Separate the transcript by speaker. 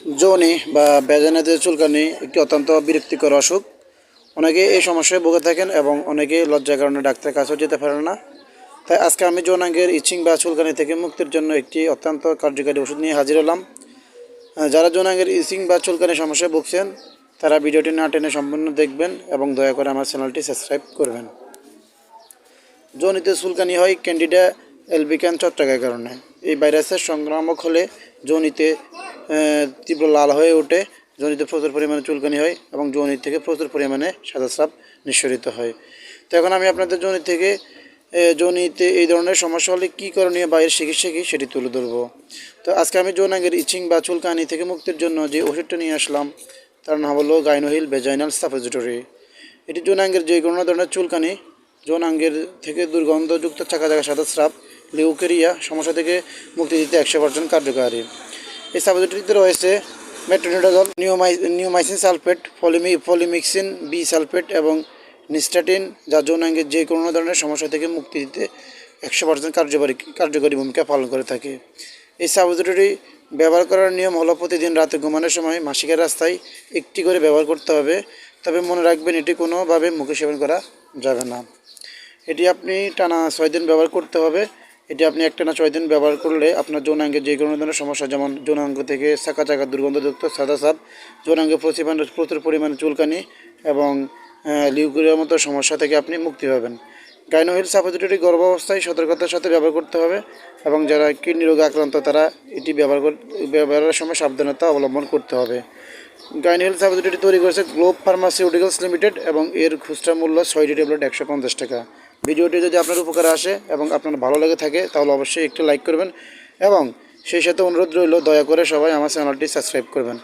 Speaker 1: যৌনি বা বেজানাতে চুলকানি একটি অত্যন্ত বিরক্তিকর অসুখ। অনেকে এই সমস্যায় ভুগে থাকেন এবং অনেকে লজ্জার কারণে ডাক্তারের কাছেও যেতে পারেন না। তাই আজকে আমি যৌনাঙ্গের ইচিং বা চুলকানি থেকে মুক্তির জন্য একটি অত্যন্ত কার্যকারী ওষুধ নিয়ে হাজির হলাম। যারা যৌনাঙ্গের ইচিং বা চুলকানি সমস্যায় ভুগছেন, তারা ভিডিওটি না টেনে সম্পূর্ণ দেখবেন এবং দয়া করে আমার চ্যানেলটি সাবস্ক্রাইব করবেন। যৌনিতে চুলকানি হয় ক্যান্ডিডা এলবিকান ছত্রাকের কারণে। এই ভাইরাসের সংক্রামক হলে যৌনিতে তীব্র লাল হয়ে ওঠে যৌনিতে প্রচুর পরিমাণে চুলকানি হয় এবং যৌনি থেকে প্রচুর পরিমাণে সাদা স্রাব নিঃসরিত হয়। তো এখন আমি আপনাদের যৌনি থেকে যৌনিতে এই ধরনের সমস্যা হলে কী করণীয় বা এর চিকিৎসা কী সেটি তুলে ধরবো। তো আজকে আমি যৌনাঙ্গের ইচিং বা চুলকানি থেকে মুক্তির জন্য যে ওষুধটা নিয়ে আসলাম, তার নাম হলো গাইনোহিল ভেজাইনাল সাপোজিটরি। এটি যৌনাঙ্গের যে কোনো ধরনের চুলকানি, যৌনাঙ্গের থেকে দুর্গন্ধযুক্ত চাকা চাকা সাদা স্রাব লিউকেরিয়া সমস্যা থেকে মুক্তি দিতে একশো পার্সেন্ট কার্যকারী। এই সাবজেক্টটিতে রয়েছে মেট্রোনিডাজল নিউমাই নিউমাইসিন সালফেট, পলিমি, পলিমিক্সিন বি সালফেট এবং নিস্টাটিন যা যৌনাঙ্গের যে কোনো ধরনের সমস্যা থেকে মুক্তি দিতে একশো পার্সেন্ট কার্যকরী কার্যকরী ভূমিকা পালন করে থাকে। এই সাবজেক্টটি ব্যবহার করার নিয়ম হলো প্রতিদিন রাতে ঘুমানোর সময় মাসিকের রাস্তায় একটি করে ব্যবহার করতে হবে, তবে মনে রাখবেন এটি কোনোভাবে মুখে সেবন করা যাবে না। এটি আপনি টানা ছয় দিন ব্যবহার করতে হবে এটি আপনি একটানা ছয় দিন ব্যবহার করলে আপনার যৌনাঙ্গে যে কোনো ধরনের সমস্যা, যেমন যৌনাঙ্গ থেকে চাকা চাকা দুর্গন্ধযুক্ত, সাদা সাপ, যৌনাঙ্গে পরিমাণে- প্রচুর পরিমাণে চুলকানি এবং লিউকুরিয়ার মতো সমস্যা থেকে আপনি মুক্তি পাবেন। গাইনোহিল সাপোজিটরি গর্ভাবস্থায় সতর্কতার সাথে ব্যবহার করতে হবে এবং যারা কিডনি রোগে আক্রান্ত, তারা এটি ব্যবহার ব্যবহারের সময় সাবধানতা অবলম্বন করতে হবে। গাইনোহিল সাপোজিটরি তৈরি করেছে গ্লোব ফার্মাসিউটিক্যালস লিমিটেড এবং এর খুচরা মূল্য ছয়টি ট্যাবলেট একশো পঞ্চাশ টাকা। ভিডিওটি যদি আপনার উপকারে আসে এবং আপনার ভালো লেগে থাকে, তাহলে অবশ্যই একটু লাইক করবেন এবং সেই সাথে অনুরোধ রইল, দয়া করে সবাই আমার চ্যানেলটি সাবস্ক্রাইব করবেন।